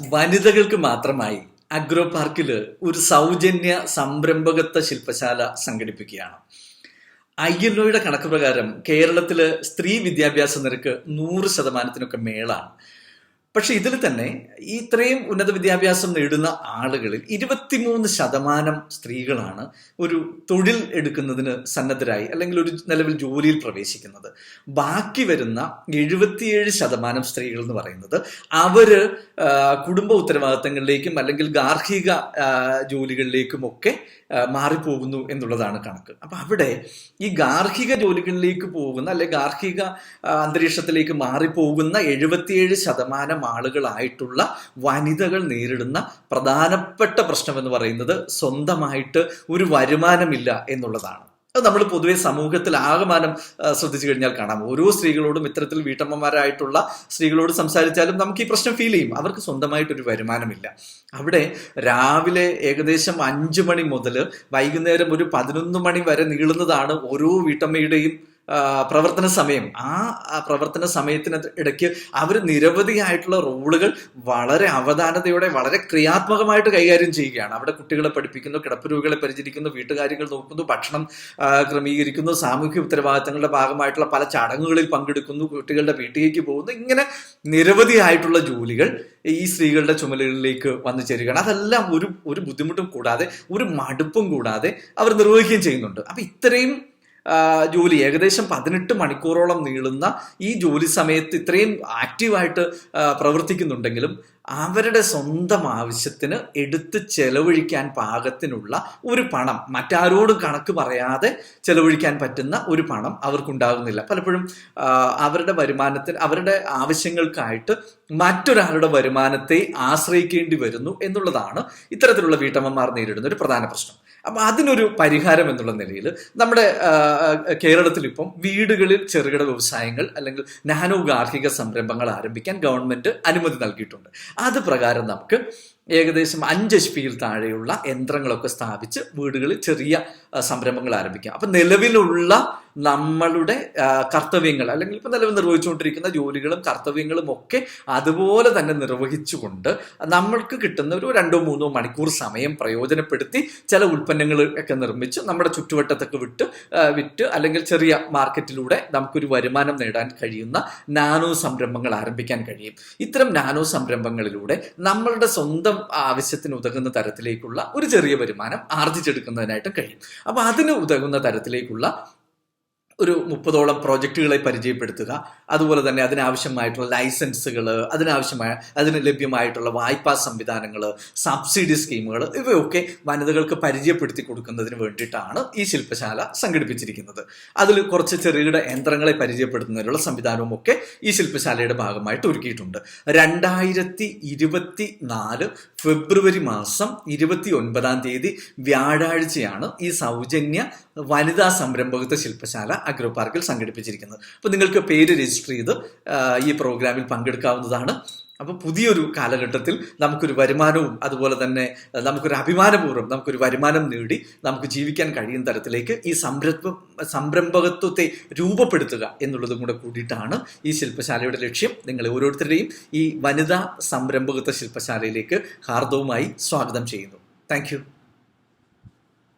വനിതകൾക്ക് മാത്രമായി അഗ്രോ പാർക്കിൽ ഒരു സൗജന്യ സംരംഭകത്വ ശില്പശാല സംഘടിപ്പിക്കുകയാണ്. ഐ എൻ ഒയുടെ കണക്ക് പ്രകാരം കേരളത്തിൽ സ്ത്രീ വിദ്യാഭ്യാസ നിരക്ക് നൂറ് ശതമാനത്തിനൊക്കെ മേളാണ്. പക്ഷെ ഇതിൽ തന്നെ ഇത്രയും ഉന്നത വിദ്യാഭ്യാസം നേടുന്ന ആളുകളിൽ ഇരുപത്തിമൂന്ന് ശതമാനം സ്ത്രീകളാണ് ഒരു തൊഴിൽ എടുക്കുന്നതിന് സന്നദ്ധരായി അല്ലെങ്കിൽ ഒരു നിലവിൽ ജോലിയിൽ പ്രവേശിക്കുന്നത്. ബാക്കി വരുന്ന എഴുപത്തിയേഴ് ശതമാനം സ്ത്രീകൾ എന്ന് പറയുന്നത് അവർ കുടുംബ ഉത്തരവാദിത്തങ്ങളിലേക്കും അല്ലെങ്കിൽ ഗാർഹിക ജോലികളിലേക്കും ഒക്കെ മാറിപ്പോകുന്നു എന്നുള്ളതാണ് കണക്ക്. അപ്പൊ അവിടെ ഈ ഗാർഹിക ജോലികളിലേക്ക് പോകുന്ന അല്ലെങ്കിൽ ഗാർഹിക അന്തരീക്ഷത്തിലേക്ക് മാറിപ്പോകുന്ന എഴുപത്തിയേഴ് ശതമാനം ആളുകളായിട്ടുള്ള വനിതകൾ നേരിടുന്ന പ്രധാനപ്പെട്ട പ്രശ്നം എന്ന് പറയുന്നത് സ്വന്തമായിട്ട് ഒരു വരുമാനമില്ല എന്നുള്ളതാണ്. അത് നമ്മൾ പൊതുവെ സമൂഹത്തിൽ ആകമാനം ശ്രദ്ധിച്ചു കഴിഞ്ഞാൽ കാണാം. ഓരോ സ്ത്രീകളോടും ഇത്തരത്തിൽ വീട്ടമ്മമാരായിട്ടുള്ള സ്ത്രീകളോട് സംസാരിച്ചാലും നമുക്ക് ഈ പ്രശ്നം ഫീൽ ചെയ്യും. അവർക്ക് സ്വന്തമായിട്ടൊരു വരുമാനമില്ല. അവിടെ രാവിലെ ഏകദേശം അഞ്ചു മണി മുതൽ വൈകുന്നേരം ഒരു പതിനൊന്ന് മണി വരെ നീളുന്നതാണ് ഓരോ വീട്ടമ്മയുടെയും പ്രവർത്തന സമയം. ആ പ്രവർത്തന സമയത്തിന് ഇടയ്ക്ക് അവർ നിരവധിയായിട്ടുള്ള റോളുകൾ വളരെ അവധാനതയോടെ വളരെ ക്രിയാത്മകമായിട്ട് കൈകാര്യം ചെയ്യുകയാണ്. അവിടെ കുട്ടികളെ പഠിപ്പിക്കുന്നു കിടപ്പ് രോഗികളെ പരിചരിക്കുന്നു വീട്ടുകാര്യങ്ങൾ നോക്കുന്നു ഭക്ഷണം ക്രമീകരിക്കുന്നു സാമൂഹ്യ ഉത്തരവാദിത്തങ്ങളുടെ ഭാഗമായിട്ടുള്ള പല ചടങ്ങുകളിൽ പങ്കെടുക്കുന്നു കുട്ടികളുടെ വീട്ടിലേക്ക് പോകുന്നു. ഇങ്ങനെ നിരവധിയായിട്ടുള്ള ജോലികൾ ഈ സ്ത്രീകളുടെ ചുമലുകളിലേക്ക് വന്നു ചേരുകയാണ്. അതെല്ലാം ഒരു ഒരു ബുദ്ധിമുട്ടും കൂടാതെ ഒരു മടുപ്പും കൂടാതെ അവർ നിർവഹിക്കുകയും ചെയ്യുന്നുണ്ട്. അപ്പൊ ഇത്രയും ജോലി. ഏകദേശം പതിനെട്ട് മണിക്കൂറോളം നീളുന്ന ഈ ജോലി സമയത്ത് ഇത്രയും ആക്റ്റീവായിട്ട് പ്രവർത്തിക്കുന്നുണ്ടെങ്കിലും അവരുടെ സ്വന്തം ആവശ്യത്തിന് എടുത്ത് ചെലവഴിക്കാൻ പാകത്തിനുള്ള ഒരു പണം മറ്റാരോടും കണക്ക് പറയാതെ ചെലവഴിക്കാൻ പറ്റുന്ന ഒരു പണം അവർക്കുണ്ടാകുന്നില്ല. പലപ്പോഴും അവരുടെ വരുമാനത്തിന് അവരുടെ ആവശ്യങ്ങൾക്കായിട്ട് മറ്റൊരാളുടെ വരുമാനത്തെ ആശ്രയിക്കേണ്ടി വരുന്നു എന്നുള്ളതാണ് ഇത്തരത്തിലുള്ള വീട്ടമ്മമാർ നേരിടുന്ന ഒരു പ്രധാന പ്രശ്നം. അപ്പൊ അതിനൊരു പരിഹാരം എന്നുള്ള നിലയിൽ നമ്മുടെ കേരളത്തിൽ ഇപ്പം വീടുകളിൽ ചെറുകിട വ്യവസായങ്ങൾ അല്ലെങ്കിൽ നാനോ ഗാർഹിക സംരംഭങ്ങൾ ആരംഭിക്കാൻ ഗവൺമെന്റ് അനുമതി നൽകിയിട്ടുണ്ട്. അത് പ്രകാരം നമുക്ക് ഏകദേശം അഞ്ച് എച്ച് പിയിൽ താഴെയുള്ള യന്ത്രങ്ങളൊക്കെ സ്ഥാപിച്ച് വീടുകളിൽ ചെറിയ സംരംഭങ്ങൾ ആരംഭിക്കാം. അപ്പൊ നിലവിലുള്ള നമ്മളുടെ കർത്തവ്യങ്ങൾ അല്ലെങ്കിൽ ഇപ്പം നിലവിൽ നിർവഹിച്ചുകൊണ്ടിരിക്കുന്ന ജോലികളും കർത്തവ്യങ്ങളും ഒക്കെ അതുപോലെ തന്നെ നിർവഹിച്ചുകൊണ്ട് നമ്മൾക്ക് കിട്ടുന്ന ഒരു രണ്ടോ മൂന്നോ മണിക്കൂർ സമയം പ്രയോജനപ്പെടുത്തി ചില ഉൽപ്പന്നങ്ങൾ ഒക്കെ നിർമ്മിച്ച് നമ്മുടെ ചുറ്റുവട്ടത്തൊക്കെ വിട്ട് വിറ്റ് അല്ലെങ്കിൽ ചെറിയ മാർക്കറ്റിലൂടെ നമുക്കൊരു വരുമാനം നേടാൻ കഴിയുന്ന നാനോ സംരംഭങ്ങൾ ആരംഭിക്കാൻ കഴിയും. ഇത്തരം നാനോ സംരംഭങ്ങളിലൂടെ നമ്മളുടെ സ്വന്തം ആവശ്യത്തിന് ഉതകുന്ന തരത്തിലേക്കുള്ള ഒരു ചെറിയ വരുമാനം ആർജിച്ചെടുക്കുന്നതിനായിട്ട് കഴിയും. അപ്പൊ അതിന് ഉതകുന്ന തരത്തിലേക്കുള്ള ഒരു മുപ്പതോളം പ്രോജക്റ്റുകളെ പരിചയപ്പെടുത്തുക. അതുപോലെ തന്നെ അതിനാവശ്യമായിട്ടുള്ള ലൈസൻസുകൾ അതിനാവശ്യമായ അതിന് ലഭ്യമായിട്ടുള്ള വായ്പാ സംവിധാനങ്ങൾ സബ്സിഡി സ്കീമുകൾ ഇവയൊക്കെ വനിതകൾക്ക് പരിചയപ്പെടുത്തി കൊടുക്കുന്നതിന് വേണ്ടിയിട്ടാണ് ഈ ശില്പശാല സംഘടിപ്പിച്ചിരിക്കുന്നത്. അതിൽ കുറച്ച് ചെറുകിട യന്ത്രങ്ങളെ പരിചയപ്പെടുത്തുന്നതിനുള്ള സംവിധാനവും ഒക്കെ ഈ ശില്പശാലയുടെ ഭാഗമായിട്ട് ഒരുക്കിയിട്ടുണ്ട്. രണ്ടായിരത്തി ഇരുപത്തി നാല് ഫെബ്രുവരി മാസം ഇരുപത്തി ഒൻപതാം തീയതി വ്യാഴാഴ്ചയാണ് ഈ സൗജന്യ വനിതാ സംരംഭകത്വ ശില്പശാല അഗ്രോ പാർക്കിൽ സംഘടിപ്പിച്ചിരിക്കുന്നത്. അപ്പോൾ നിങ്ങൾക്ക് പേര് രജിസ്റ്റർ ചെയ്ത് ഈ പ്രോഗ്രാമിൽ പങ്കെടുക്കാവുന്നതാണ്. അപ്പോൾ പുതിയൊരു കാലഘട്ടത്തിൽ നമുക്കൊരു വരുമാനവും അതുപോലെ തന്നെ നമുക്കൊരു അഭിമാനപൂർവം നമുക്കൊരു വരുമാനം നേടി നമുക്ക് ജീവിക്കാൻ കഴിയുന്ന തരത്തിലേക്ക് ഈ സംരംഭ സംരംഭകത്വത്തെ രൂപപ്പെടുത്തുക എന്നുള്ളതും കൂടെ കൂടിയിട്ടാണ് ഈ ശില്പശാലയുടെ ലക്ഷ്യം. നിങ്ങളെ ഓരോരുത്തരുടെയും ഈ വനിതാ സംരംഭകത്വ ശില്പശാലയിലേക്ക് ഹാർദവുമായി സ്വാഗതം ചെയ്യുന്നു. താങ്ക്